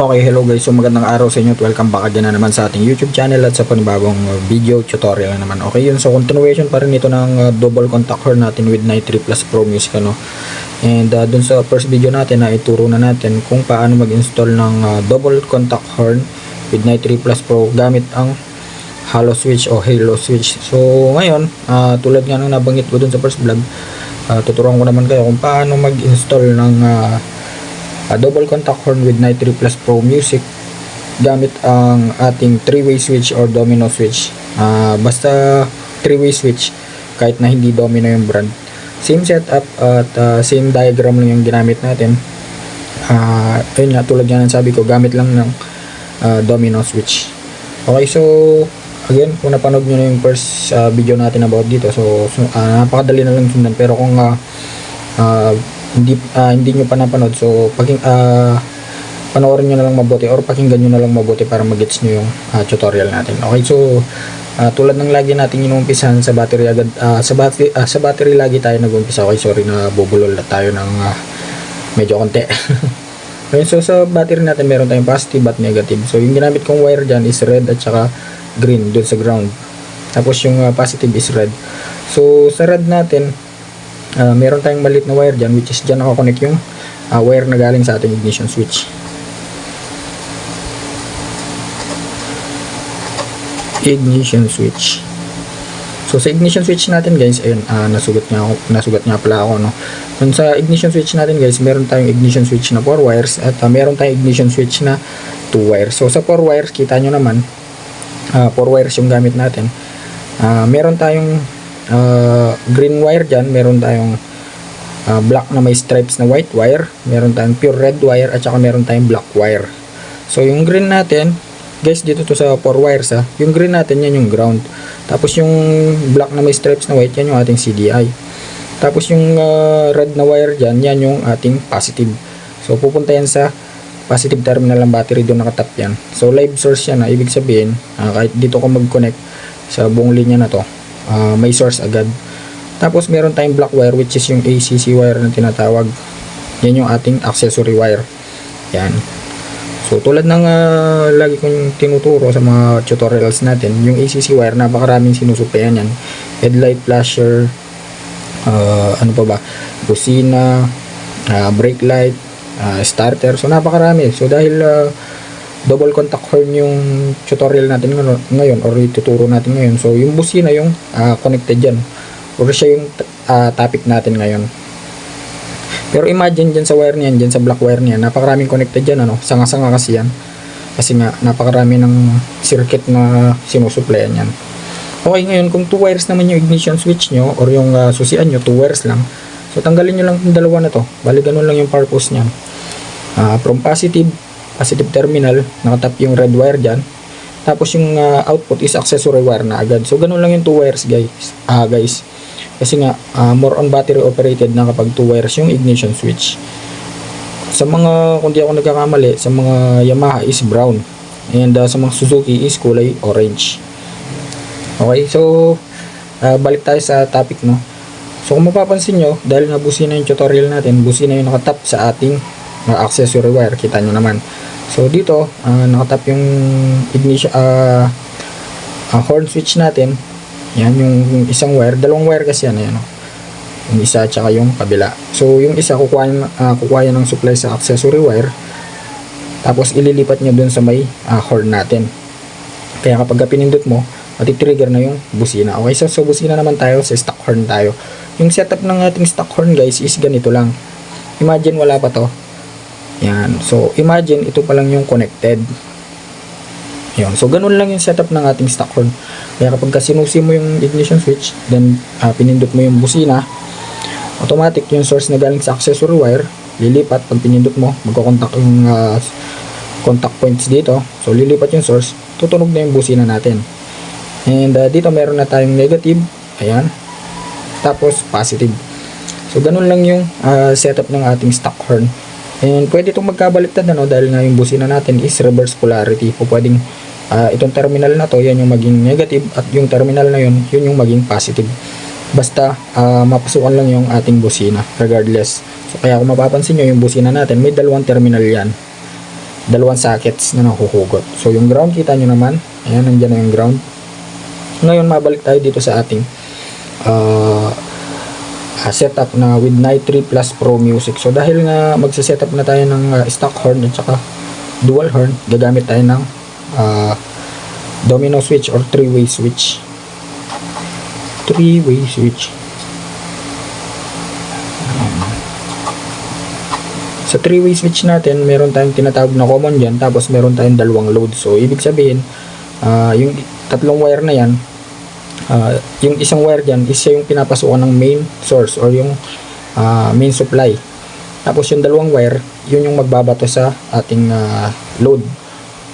Okay, hello guys. So magandang araw sa inyo welcome back again na naman sa ating YouTube channel at sa panibagong uh, video tutorial na naman. Okay, yun. So continuation pa rin ito ng uh, double contact horn natin with Night 3 Plus Pro Music ano. And uh, dun sa first video natin na ituro na natin kung paano mag-install ng uh, double contact horn with Night 3 Plus Pro gamit ang Halo switch o Halo switch. So ngayon, uh, tulad nga ng nabanggit ko dun sa first vlog, uh, tuturuan ko naman kayo kung paano mag-install ng uh, a double contact horn with Night 3 Plus Pro Music gamit ang ating three-way switch or domino switch. Ah, basta three-way switch kahit na hindi domino yung brand. Same setup at ah, same diagram lang yung ginamit natin. Ah, ayun nga tulad nga ng sabi ko, gamit lang ng ah, domino switch. Okay, so again, kung napanood nyo na yung first ah, video natin about dito, so, ah, napakadali na lang sundan. Pero kung ah, ah, hindi ah, hindi nyo pa napanood, so pag ah, panoorin nyo na lang mabuti or pakinggan nyo na lang mabuti para magets nyo yung ah, tutorial natin. Okay, so ah, tulad ng lagi natin inumpisahan sa battery agad ah, sa battery ah, sa battery lagi tayo nag-umpisa. Okay, sorry na bubulol na tayo ng ah, medyo konti. Okay, so sa battery natin meron tayong positive at negative. So yung ginamit kong wire dyan is red at saka green dun sa ground. Tapos yung ah, positive is red. So sa red natin, ah, meron tayong maliit na wire dyan which is dyan nakakonect yung ah, wire na galing sa ating ignition switch. Ignition switch. So sa ignition switch natin guys, ayun, ah, nasugat nga ako, nasugat nga pala ako no. Dun sa ignition switch natin guys, meron tayong ignition switch na 4 wires at ah, meron tayong ignition switch na 2 wires. So sa 4 wires, kita nyo naman, 4 wires yung gamit natin. Ah, meron tayong ah, green wire dyan, meron tayong ah, black na may stripes na white wire, meron tayong pure red wire at saka meron tayong black wire. So yung green natin, guys dito to sa 4 wires ha, yung green natin yan yung ground. Tapos yung black na may stripes na white, yan yung ating CDI. Tapos yung ah, red na wire dyan, yan yung ating positive. So pupunta yan sa positive terminal ng battery, doon nakatap yan. So live source yan na, ibig sabihin, ah, kahit dito ka mag-connect sa buong linya na to, ah, may source agad. Tapos meron tayong black wire which is yung ACC wire na tinatawag. Yan yung ating accessory wire. Yan. So tulad ng ah, lagi kong tinuturo sa mga tutorials natin, yung ACC wire napakaraming sinusuplayan yan. Headlight flasher, ah, ano pa ba? Busina, ah, brake light, ah, starter. So napakarami. So dahil ah, double contact horn yung tutorial natin ngayon- or ituturo natin ngayon. So yung busina yung ah, connected dyan. Or siya yung ah, topic natin ngayon. Pero imagine dyan sa wire niyan, dyan sa black wire niyan, napakaraming connected dyan, ano? Sanga-sanga kasi yan. Kasi nga, napakarami ng circuit na sinusuplayan yan. Okay, ngayon, kung 2 wires naman yung ignition switch nyo, or yung ah, susian nyo, 2 wires lang, so tanggalin nyo lang yung dalawa na to. Bali, ganun lang yung purpose niyan. Ah, from positive, positive terminal, nakatap yung red wire dyan. Tapos yung ah, output is accessory wire na agad. So, ganun lang yung 2 wires, guys. Ah, guys. Kasi nga, ah, more on battery operated na kapag 2 wires yung ignition switch. Sa mga, kung di ako nagkakamali, sa mga Yamaha is brown. And ah, sa mga Suzuki is kulay orange. Okay, so, ah, balik tayo sa topic, no? So, kung mapapansin nyo, dahil nga busina yung tutorial natin, busina yung nakatap sa ating ah, accessory wire. Kita nyo naman. So, dito, ah, nakatap yung ignition, ah, ah, horn switch natin. Yan, yung isang wire. Dalawang wire kasi yan, ayan, oh. Yung isa at saka yung kabila. So, yung isa, kukuha, ah, kukuha ng supply sa accessory wire. Tapos, ililipat niya dun sa may ah, horn natin. Kaya kapag pinindot mo, matitrigger na yung busina. Okay, so sa busina naman tayo, sa stock horn tayo. Yung setup ng ating stock horn guys is ganito lang. Imagine wala pa to. Yan. So, imagine ito pa lang yung connected. Yan. So, ganun lang yung setup ng ating stock horn. Kaya kapag ka sinusi mo yung ignition switch, then ah, pinindot mo yung busina, automatic yung source na galing sa accessory wire, lilipat pag pinindot mo, magko-contact yung ah, contact points dito. So, lilipat yung source, tutunog na yung busina natin. And uh, dito meron na tayong negative. Ayan. Tapos positive. So ganun lang yung uh, setup ng ating stock horn. And pwede itong magkabaliktad ano dahil nga yung busina natin is reverse polarity. O pwedeng uh, itong terminal na to, yan yung maging negative at yung terminal na yun, yun yung maging positive. Basta uh, mapasukan lang yung ating busina regardless. So kaya kung mapapansin nyo yung busina natin, may dalawang terminal yan. dalawang sockets na nakuhugot. So yung ground kita nyo naman, ayan nandiyan na yung ground. Ngayon mabalik tayo dito sa ating uh, uh, setup na with Night 3 Plus Pro Music. So dahil nga magsa-setup na tayo ng uh, stock horn at saka dual horn, gagamit tayo ng uh, domino switch or three-way switch. Three-way switch. Sa three-way switch natin, meron tayong tinatawag na common dyan, tapos meron tayong dalawang load. So, ibig sabihin, ah, yung tatlong wire na yan, ah, yung isang wire dyan is yung pinapasukan ng main source or yung ah, main supply. Tapos yung dalawang wire, yun yung magbabato sa ating ah, load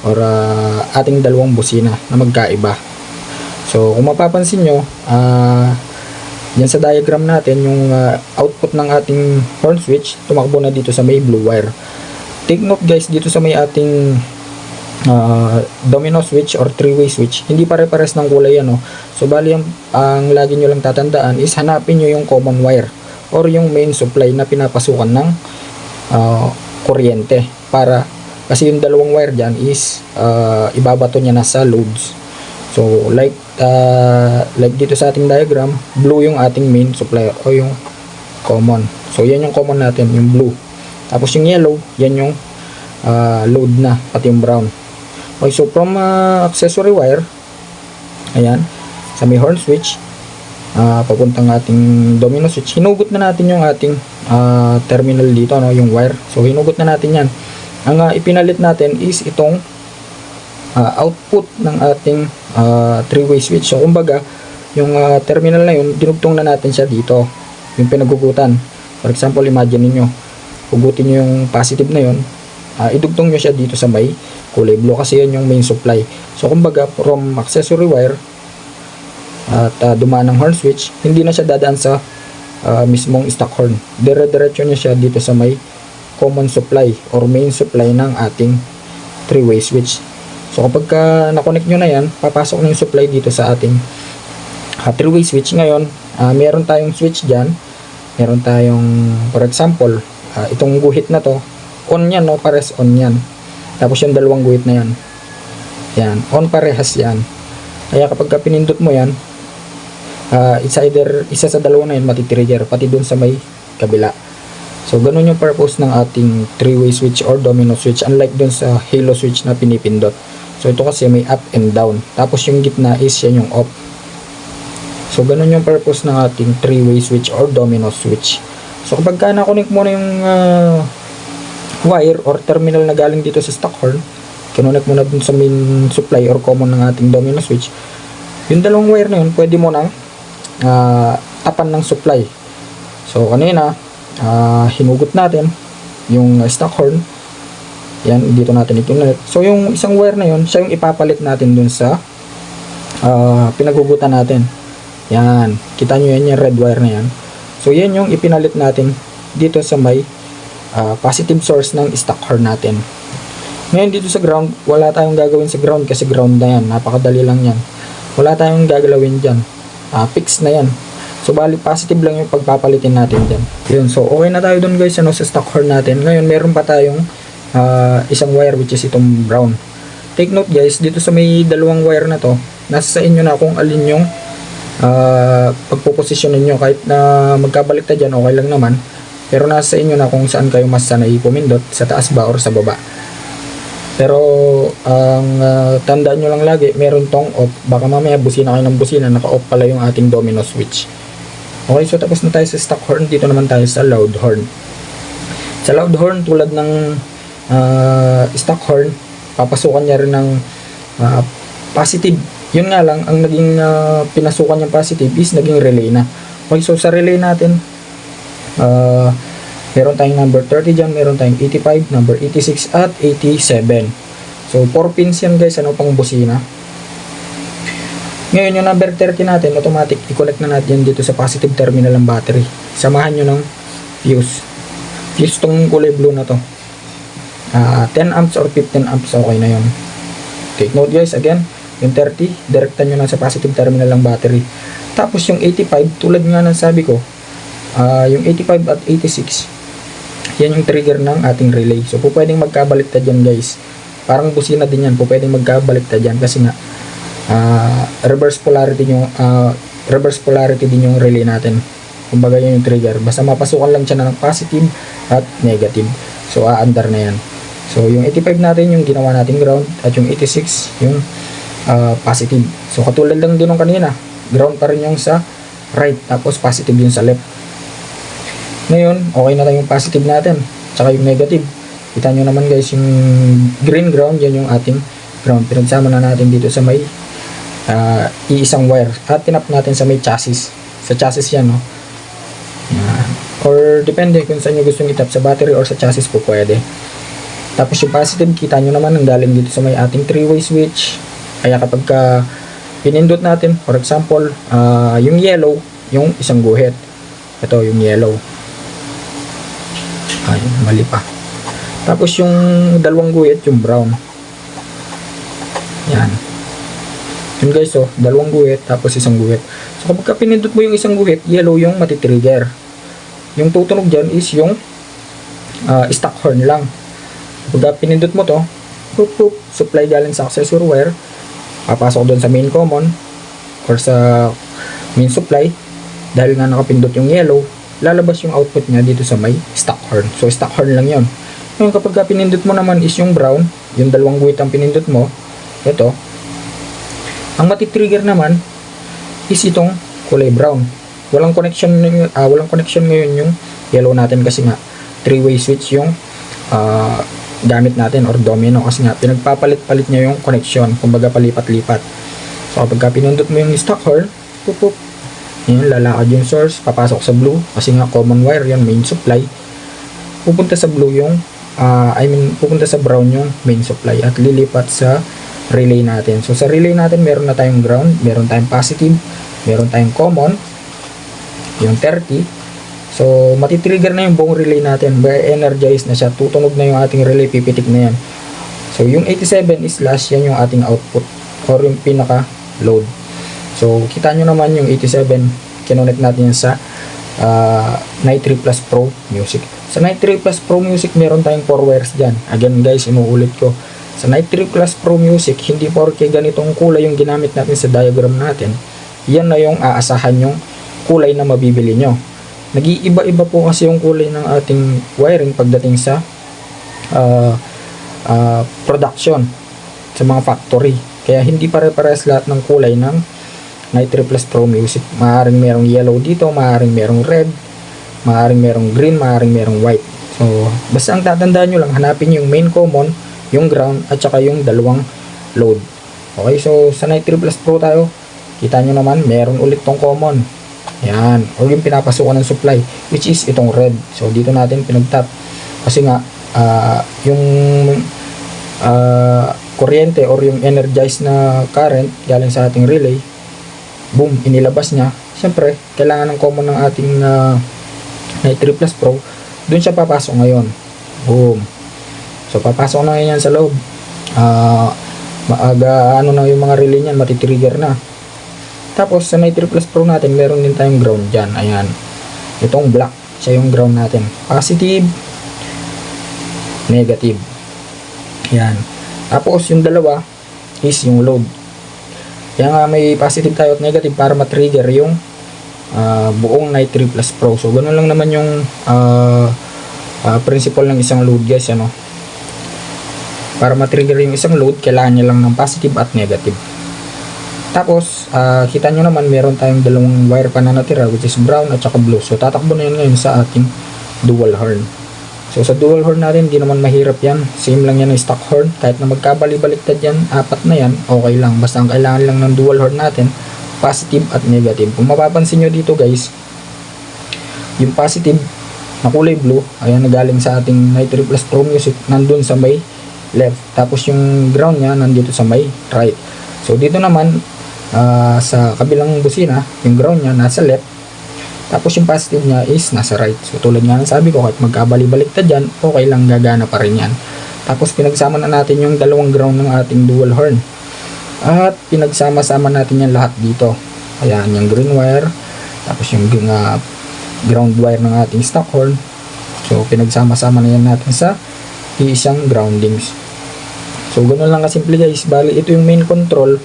or ah, ating dalawang busina na magkaiba. So, kung mapapansin nyo, ah, yan sa diagram natin, yung ah, output ng ating horn switch, tumakbo na dito sa may blue wire. Take note guys, dito sa may ating ah, domino switch or three-way switch, hindi pare-pares ng kulay yan. Oh. So, bali ang, ang lagi nyo lang tatandaan is hanapin nyo yung common wire or yung main supply na pinapasukan ng ah, kuryente para kasi yung dalawang wire dyan is ah, ibabato niya na sa loads. So, like uh, like dito sa ating diagram, blue yung ating main supply o yung common. So, yan yung common natin, yung blue. Tapos yung yellow, yan yung uh, load na, pati yung brown. Okay, so from uh, accessory wire, ayan, sa may horn switch, uh, papuntang ating domino switch, hinugot na natin yung ating uh, terminal dito, no, yung wire. So, hinugot na natin yan. Ang uh, ipinalit natin is itong uh, output ng ating uh, three-way switch. So, kumbaga, yung uh, terminal na yun, dinugtong na natin siya dito. Yung pinagugutan. For example, imagine niyo hugutin nyo yung positive na yun, uh, idugtong nyo siya dito sa may kulay blue kasi yan yung main supply. So, kumbaga, from accessory wire at uh, dumaan ng horn switch, hindi na siya dadaan sa uh, mismong stock horn. Dire-diretso niya siya dito sa may common supply or main supply ng ating three-way switch. So kapag ka na-connect nyo na yan, papasok na yung supply dito sa ating uh, three-way switch. Ngayon, uh, meron tayong switch dyan. Meron tayong, for example, uh, itong guhit na to, on yan, no? pares on yan. Tapos yung dalawang guhit na yan. Yan, on parehas yan. Kaya kapag ka pinindot mo yan, uh, it's either isa sa dalawa na yun matitrigger, pati dun sa may kabila. So, ganun yung purpose ng ating three-way switch or domino switch unlike dun sa halo switch na pinipindot. So, ito kasi may up and down. Tapos yung gitna is yan yung off. So, ganun yung purpose ng ating three-way switch or domino switch. So, kapag ka na-connect mo na yung uh, wire or terminal na galing dito sa stock horn, kinonect mo na dun sa main supply or common ng ating domino switch, yung dalawang wire na yun, pwede mo nang uh, tapan ng supply. So, kanina, uh, hinugot natin yung uh, stock horn yan dito natin ikinulit so yung isang wire na yun siya yung ipapalit natin dun sa uh, pinagugutan natin. Yan. Kita nyo yan yung red wire na yan. So yan yung ipinalit natin dito sa may uh, positive source ng stock horn natin ngayon dito sa ground wala tayong gagawin sa ground kasi ground na yan napakadali lang yan wala tayong gagalawin dyan uh, fix na yan So, bali positive lang yung pagpapalitin natin dyan. Yun, so okay na tayo dun guys, ano, sa stock horn natin. Ngayon, meron pa tayong uh, isang wire which is itong brown. Take note guys, dito sa may dalawang wire na to, nasa sa inyo na kung alin yung uh, pagpoposisyon ninyo. Kahit na magkabalik ta dyan, okay lang naman. Pero nasa sa inyo na kung saan kayo mas sanay pumindot, sa taas ba or sa baba. Pero ang uh, tandaan nyo lang lagi, meron tong off. Baka mamaya busina kayo ng busina, naka-off pala yung ating domino switch. Okay, so tapos na tayo sa stock horn. Dito naman tayo sa loud horn. Sa loud horn, tulad ng uh, stock horn, papasukan niya rin ng uh, positive. Yun nga lang, ang naging uh, pinasukan niyang positive is naging relay na. Okay, so sa relay natin, uh, meron tayong number 30 dyan, meron tayong 85, number 86 at 87. So, 4 pins yan guys, ano pang busina. Ngayon, yung number 30 natin, automatic, i-connect na natin dito sa positive terminal ng battery. Samahan nyo ng fuse. Fuse tong kulay blue na to. Uh, 10 amps or 15 amps, okay na yun. Take note guys, again, yung 30, direktan nyo na sa positive terminal ng battery. Tapos yung 85, tulad nga ng sabi ko, uh, yung 85 at 86, yan yung trigger ng ating relay. So, po pwedeng magkabaliktad yan guys. Parang busina din yan, po pwedeng magkabaliktad yan kasi nga ah, reverse polarity yung ah, reverse polarity din yung relay natin. Kumbaga yun yung trigger. Basta mapasukan lang siya ng positive at negative. So, aandar na yan. So, yung 85 natin yung ginawa natin ground at yung 86 yung ah, positive. So, katulad lang din nung kanina. Ground pa rin yung sa right tapos positive yung sa left. Ngayon, okay na tayong positive natin. Tsaka yung negative. Kita nyo naman guys, yung green ground, yan yung ating ground. Pinagsama na natin dito sa may ah, iisang wire. At tinap natin sa may chassis. Sa chassis yan, no? Yan. Or depende kung saan nyo gustong itap sa battery or sa chassis po pwede. Tapos yung positive, kita nyo naman ang galing dito sa may ating three-way switch. Kaya kapag ka pinindot natin, for example, ah, yung yellow, yung isang guhit. Ito, yung yellow. Ay, mali pa. Tapos yung dalawang guhit, yung brown. Yan. Yun guys, oh, dalawang guhit, tapos isang guhit. So kapag ka pinindot mo yung isang guhit, yellow yung matitrigger. Yung tutunog dyan is yung ah, stock horn lang. Kapag ka pinindot mo to, poop, poop, supply galing sa accessory wire, papasok doon sa main common or sa main supply dahil nga nakapindot yung yellow lalabas yung output niya dito sa may stock horn. So stock horn lang yon ngayon kapag ka pinindot mo naman is yung brown yung dalawang guhit ang pinindot mo ito ang matitrigger naman is itong kulay brown. Walang connection ah, walang connection ngayon yung yellow natin kasi nga three way switch yung ah, gamit natin or domino kasi nga pinagpapalit-palit niya yung connection. Kumbaga palipat-lipat. So kapag ka pinindot mo yung stock horn pup, yun lalakad yung source papasok sa blue kasi nga common wire yan main supply pupunta sa blue yung ah, I mean pupunta sa brown yung main supply at lilipat sa relay natin so sa relay natin meron na tayong ground meron tayong positive meron tayong common yung 30 So, matitrigger na yung buong relay natin. By energize na siya. Tutunog na yung ating relay. Pipitik na yan. So, yung 87 is last. Yan yung ating output. Or yung pinaka load. So, kita nyo naman yung 87. Kinonect natin yan sa uh, Night 3 Plus Pro Music. Sa Night 3 Plus Pro Music, meron tayong 4 wires dyan. Again guys, inuulit ko. Sa Night 3 Plus Pro Music, hindi porke ganitong kulay yung ginamit natin sa diagram natin. Yan na yung aasahan yung kulay na mabibili nyo. Nag-iiba-iba po kasi yung kulay ng ating wiring pagdating sa ah, ah, production sa mga factory. Kaya hindi pare-pares lahat ng kulay ng Nitro Plus Pro Music. Maaring merong yellow dito, maaring merong red, maaring merong green, maaring merong white. So, basta ang tatandaan nyo lang, hanapin yung main common, yung ground, at saka yung dalawang load. Okay, so sa Nitro Plus Pro tayo, kita nyo naman, meron ulit tong common. Yan. O yung pinapasukan ng supply, which is itong red. So, dito natin pinagtap. Kasi nga, ah, yung ah, kuryente or yung energized na current galing sa ating relay, boom, inilabas niya. Siyempre, kailangan ng common ng ating uh, Nitro Plus Pro. Doon siya papasok ngayon. Boom. So, papasok na yan sa loob. Ah, maaga, ano na yung mga relay niyan, matitrigger na. Tapos sa Nitro Plus Pro natin, meron din tayong ground dyan. Ayan. Itong black, siya yung ground natin. Positive, negative. Ayan. Tapos yung dalawa is yung load. Kaya nga may positive tayo at negative para matrigger yung ah, buong Nitro Plus Pro. So ganun lang naman yung ah, ah, principle ng isang load guys. Ano? Para matrigger yung isang load, kailangan niya lang ng positive at negative. Tapos, ah, kita nyo naman, meron tayong dalawang wire pa na natira, which is brown at saka blue. So, tatakbo na yun ngayon sa ating dual horn. So, sa dual horn natin, di naman mahirap yan. Same lang yan ng stock horn. Kahit na magkabali-baliktad yan, apat na yan, okay lang. Basta ang kailangan lang ng dual horn natin, positive at negative. Kung mapapansin nyo dito guys, yung positive na kulay blue, ayan na galing sa ating Nitro Plus Pro Music, nandun sa may left. Tapos yung ground niya, nandito sa may right. So, dito naman, ah, sa kabilang busina, yung ground niya nasa left, tapos yung positive niya is nasa right. So tulad nga ng sabi ko, kahit magkabali-baliktad dyan, okay lang gagana pa rin yan. Tapos pinagsama na natin yung dalawang ground ng ating dual horn. At pinagsama-sama natin yan lahat dito. Ayan, yung green wire, tapos yung uh, ground wire ng ating stock horn. So, pinagsama-sama na yan natin sa isang groundings. So, ganun lang kasimple guys. Bali, ito yung main control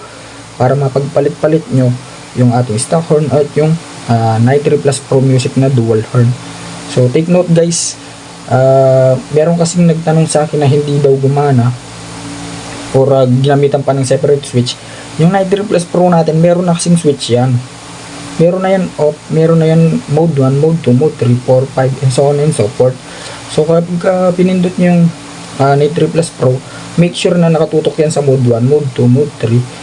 para mapagpalit-palit nyo yung ating stock horn at yung uh, Nitro Plus Pro Music na dual horn. So, take note guys. Uh, meron kasing nagtanong sa akin na hindi daw gumana or uh, ginamitan pa ng separate switch. Yung Nitro Plus Pro natin, meron na kasing switch yan. Meron na yan off, meron na yan mode 1, mode 2, mode 3, 4, 5, and so on and so forth. So kapag uh, pinindot nyo yung uh, Nitro Plus Pro, make sure na nakatutok yan sa mode 1, mode 2, mode 3,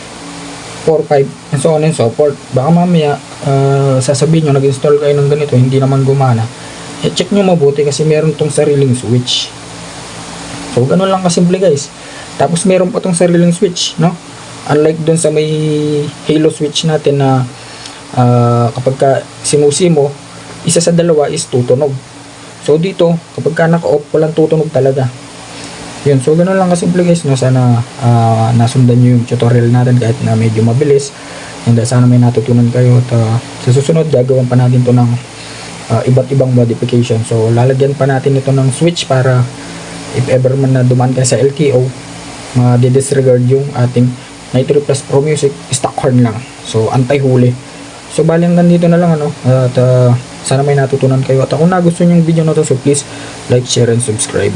4, 5, and so on and so forth. Baka mamaya, uh, sasabihin nyo, nag-install kayo ng ganito, hindi naman gumana. E check nyo mabuti kasi meron tong sariling switch. So, ganun lang kasimple guys. Tapos meron pa tong sariling switch, no? Unlike dun sa may Halo switch natin na ah, kapag ka sinusi mo, isa sa dalawa is tutunog. So dito, kapag ka naka-off, walang tutunog talaga. Yun, so ganun lang kasimple guys, no? Sana ah, nasundan nyo yung tutorial natin kahit na medyo mabilis. And ah, sana may natutunan kayo at ah, sa susunod, gagawin pa natin to ng ah, iba't ibang modification. So lalagyan pa natin ito ng switch para if ever man na dumaan ka sa LTO, ma-disregard yung ating Nitro Plus Pro Music stock horn lang. So anti-huli. So bali hanggang dito na lang ano. At ah, sana may natutunan kayo. At kung nagustuhan yung video na to, so please like, share, and subscribe.